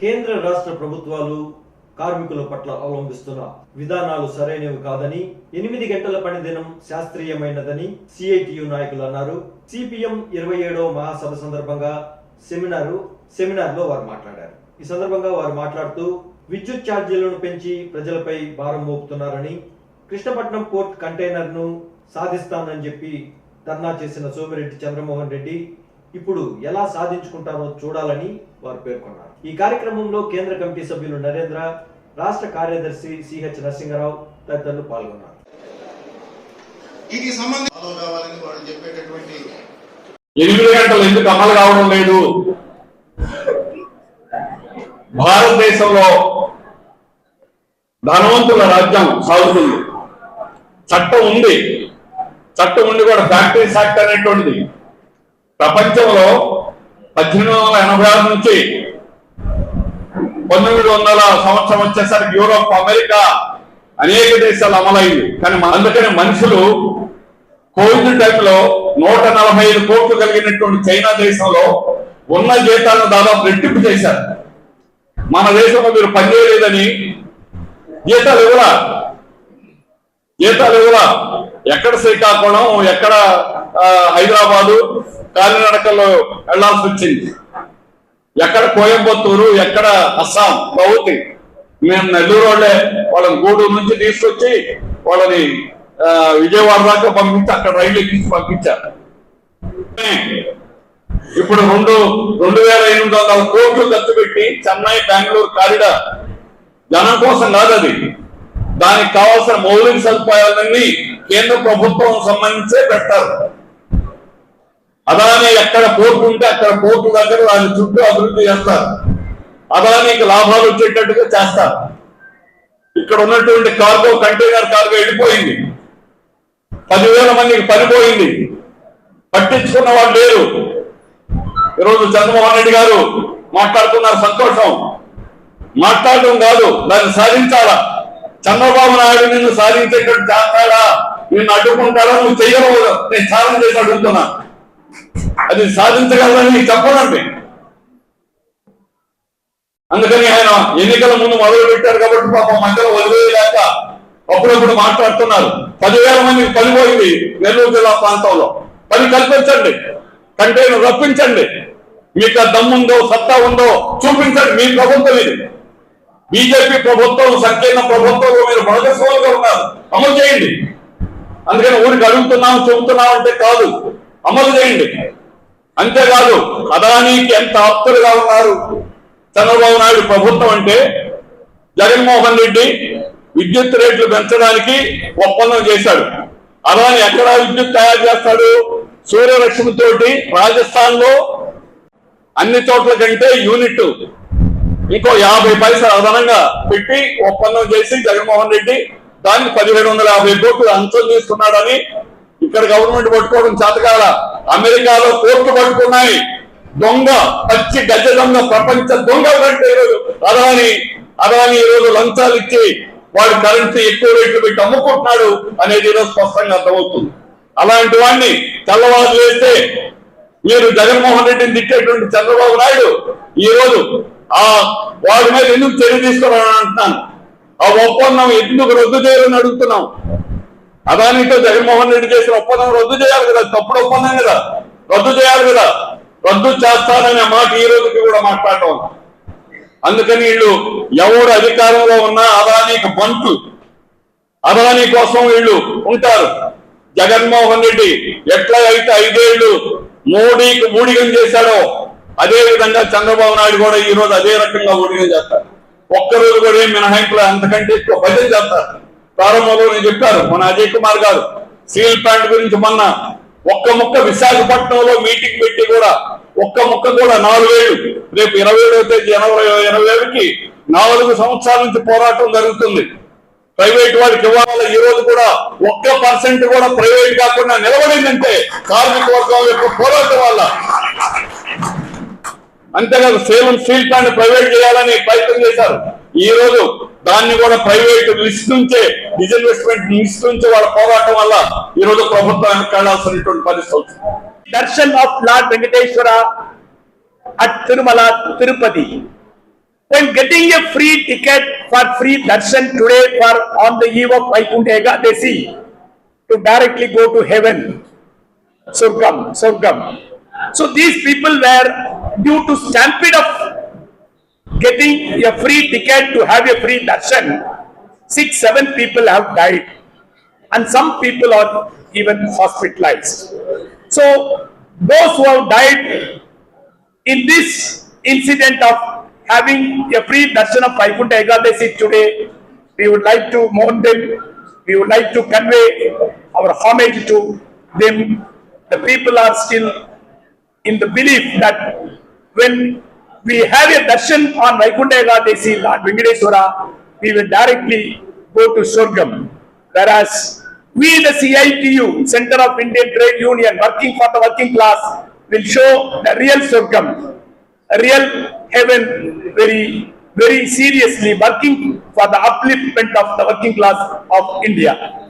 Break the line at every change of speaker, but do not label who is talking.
కేంద్ర రాష్ట్ర ప్రభుత్వాలు కార్మికుల పట్ల అవలంబిస్తున్న విధానాలు సరైనవి కాదని ఎనిమిది గంటల పని దినం శాస్త్రీయమైనదని సిఐటియు నాయకులు అన్నారు. సిపిఎం ఇరవై ఏడవ మహాసభ సందర్భంగా సెమినారు సెమినార్లో వారు మాట్లాడారు. ఈ సందర్భంగా వారు మాట్లాడుతూ విద్యుత్ ఛార్జీలను పెంచి ప్రజలపై భారం మోపుతున్నారని కృష్ణపట్నం పోర్ట్ కంటైనర్ను సాధిస్తానని చెప్పి ధర్నా చేసిన సోమిరెడ్డి చంద్రమోహన్ రెడ్డి ఇప్పుడు ఎలా సాధించుకుంటారో చూడాలని వారు పేర్కొన్నారు. ఈ కార్యక్రమంలో కేంద్ర కమిటీ సభ్యులు నరేంద్ర రాష్ట్ర కార్యదర్శి సిహెచ్ నరసింహరావు తదితరులు పాల్గొన్నారు.
ఇది సంబంధం ఫాలో కావాలని వాళ్ళు చెప్పేటటువంటి
ఎనిమిది గంటలు ఎందుకు అమలు కావడం లేదు? భారతదేశంలో ధనవంతుల రాజ్యం సాగుతుంది. చట్టం ఉంది. చట్టం ఉండి కూడా ఫ్యాక్టరీస్ యాక్ట్ అనేటువంటిది. ప్రపంచంలో పద్దెనిమిది వందల ఎనభై ఆరు నుంచి పంతొమ్మిది వందల సంవత్సరం వచ్చేసరికి యూరోప్ అమెరికా అనేక దేశాలు అమలైంది కానీ అందుకని మనుషులు కోవిడ్ టైంలో నూట నలభై ఐదు కోట్లు కలిగినటువంటి చైనా దేశంలో ఉన్న జీతాలను దాదాపు రెట్టింపు చేశారు. మన దేశంలో మీరు పనిచేయలేదని జీతాలు ఇవ్వరా జీతాలు ఇవ్వరా ఎక్కడ శ్రీకాకుళం ఎక్కడ హైదరాబాదు కాలినడకలో వెళ్ళాల్సి వచ్చింది. ఎక్కడ కోయంబత్తూరు ఎక్కడ అస్సాం బహుతి మేము నెల్లూరు వాళ్ళే వాళ్ళని గూడూరు నుంచి తీసుకొచ్చి వాళ్ళని విజయవాడ దాకా పంపించి అక్కడ రైలు ఎక్కించి పంపించారు. ఇప్పుడు రెండు రెండు వేల ఎనిమిది వందల కోట్లు ఖర్చు పెట్టి చెన్నై బెంగళూరు కారిడార్. జనం కోసం కాదు అది. దానికి కావాల్సిన మౌలిక సదుపాయాలన్నీ కేంద్ర ప్రభుత్వం సంబంధించే పెట్టారు అదాని ఎక్కడ పోర్టు ఉంటే అక్కడ పోర్టు దగ్గర దాని చుట్టూ అభివృద్ధి చేస్తారు. అదానికి లాభాలు వచ్చేటట్టుగా చేస్తారు. ఇక్కడ ఉన్నటువంటి కార్గో కంటైనర్ కార్గో వెళ్ళిపోయింది. పదివేల మందికి పనిపోయింది. పట్టించుకున్న వాళ్ళు లేరు. ఈరోజు చంద్రమోహన్ రెడ్డి గారు మాట్లాడుతున్నారు సంతోషం. మాట్లాడడం కాదు దాన్ని సాధించాలా? చంద్రబాబు నాయుడు నిన్ను సాధించేటట్టు చేస్తాడా నిన్ను అడ్డుకుంటాడా నువ్వు చెయ్యవు నేను ఛాలెంజ్ చేసి అడుగుతున్నా. అది సాధించగలదని నీకు చెప్పనండి అందుకని ఆయన ఎన్నికల ముందు మొదలు పెట్టారు కాబట్టి పాపం మధ్యలో వదిలేయలేక అప్పుడప్పుడు మాట్లాడుతున్నారు. పదివేల మందికి పనిపోయింది నెల్లూరు జిల్లా ప్రాంతంలో. పని కల్పించండి. కంటైనర్ రప్పించండి. మీకు దమ్ముందో సత్తా ఉందో చూపించండి. మీ ప్రభుత్వం ఇది. బీజేపీ ప్రభుత్వం సంకీర్ణ ప్రభుత్వంలో మీరు భాగస్వాములుగా ఉన్నారు. అమలు చేయండి. అందుకని ఊరికి అడుగుతున్నాం చెబుతున్నాం అంటే కాదు. అమలు చేయండి. అంతేకాదు అదానికి ఎంత ఆప్తులుగా ఉన్నారు? చంద్రబాబు నాయుడు ప్రభుత్వం అంటే జగన్మోహన్ రెడ్డి విద్యుత్ రేట్లు పెంచడానికి ఒప్పందం చేశాడు. అదాని ఎక్కడ విద్యుత్ తయారు చేస్తాడు? సూర్యరశ్మితోటి రాజస్థాన్లో అన్ని చోట్ల కంటే యూనిట్ ఇంకో యాభై పైసలు అదనంగా పెట్టి ఒప్పందం చేసి జగన్మోహన్ రెడ్డి దానికి పదిహేడు వందల యాభై కోట్లు అంచం తీసుకున్నాడని ఇక్కడ గవర్నమెంట్ పట్టుకోవడం చేతకాల. అమెరికాలో కోర్టు పట్టుకున్నాయి. దొంగ పచ్చి గజ దొంగ ప్రపంచ దొంగ కంటే ఈరోజు అదాని అదాని ఈరోజు లంచాలు ఇచ్చి వాడు కరెన్సీ ఎక్కువ రేట్లు పెట్టి అమ్ముకుంటున్నాడు అనేది ఈరోజు స్పష్టంగా అర్థమవుతుంది. అలాంటి వాడిని తెల్లవారు వేస్తే మీరు జగన్మోహన్ రెడ్డిని తిట్టేటువంటి చంద్రబాబు నాయుడు ఈ రోజు ఆ వాడి మీద ఎందుకు చర్య తీసుకోవాలని అంటున్నాను? ఆ ఒప్పందం ఎందుకు రద్దు చేయాలని అడుగుతున్నాం అదానితో జగన్మోహన్ రెడ్డి చేసిన ఒప్పందం రద్దు చేయాలి కదా తప్పుడు ఒప్పందం కదా రద్దు చేయాలి కదా రద్దు చేస్తాననే మాట ఈ రోజుకి కూడా మాట్లాడటం అందుకని వీళ్ళు ఎవరు అధికారంలో ఉన్నా అదానికి బంటు. అదాని కోసం వీళ్ళు ఉంటారు. జగన్మోహన్ రెడ్డి ఎట్లా అయితే ఐదేళ్ళు మోడీకి మూడిగం చేశాడో అదే విధంగా చంద్రబాబు నాయుడు కూడా ఈ రోజు అదే రకంగా ఊడిగం చేస్తారు ఒక్కరోజు కూడా ఏం మినహాయింపులు అంతకంటే ఎక్కువ భజన చేస్తారు. ప్రారంభంలో నేను చెప్పారు మన అజయ్ కుమార్ గారు సీల్ ప్లాంట్ గురించి మొన్న ఒక్క ముక్క విశాఖపట్నంలో మీటింగ్ పెట్టి కూడా ఒక్క ముక్క కూడా నాలుగు వేలు రేపు ఇరవై ఏడవ తేదీ ఇరవై ఇరవై ఏడుకి నాలుగు సంవత్సరాల నుంచి పోరాటం జరుగుతుంది. ప్రైవేట్ వారికి ఇవ్వాలి ఈ రోజు కూడా ఒక్క పర్సెంట్ కూడా ప్రైవేట్ కాకుండా నిలబడిందంటే కార్మిక వర్గం యొక్క పోరాటం వల్ల అంతేకాదు సేలం స్టీల్ ప్లాంట్ ప్రైవేట్ చేయాలని ప్రయత్నం చేశారు ఈ రోజు దాన్ని కూడా ప్రైవేట్ లిస్ట్ నుంచే డిజిన్వెస్ట్మెంట్ లిస్ట్ నుంచి వాళ్ళ పోరాటం వల్ల ఈ రోజు ప్రభుత్వం వెనకాడాల్సినటువంటి పరిస్థితి
darshan of lord Venkateswara at Tirumala Tirupati when getting a free ticket for free darshan today for on the eve of Vaikuntha Ekadasi to directly go to heaven, Surgam, Surgam. So these people were due to stampede of getting a free ticket to have a free darshan, six, seven people have died and some people are even hospitalized. So those who have died in this incident of having a free darshan of Vaikuntha Ekadasi today, we would like to mourn them. We would like to convey our homage to them. The people are still in the belief that when we have a darshan on Vaikuntha Ekadasi, Lord Venkateswara, we will directly go to Surgam. Whereas we, the CITU, Center of Indian Trade Union, working for the working class, will show the real Surgam, a real heaven, very, very seriously working for the upliftment of the working class of India.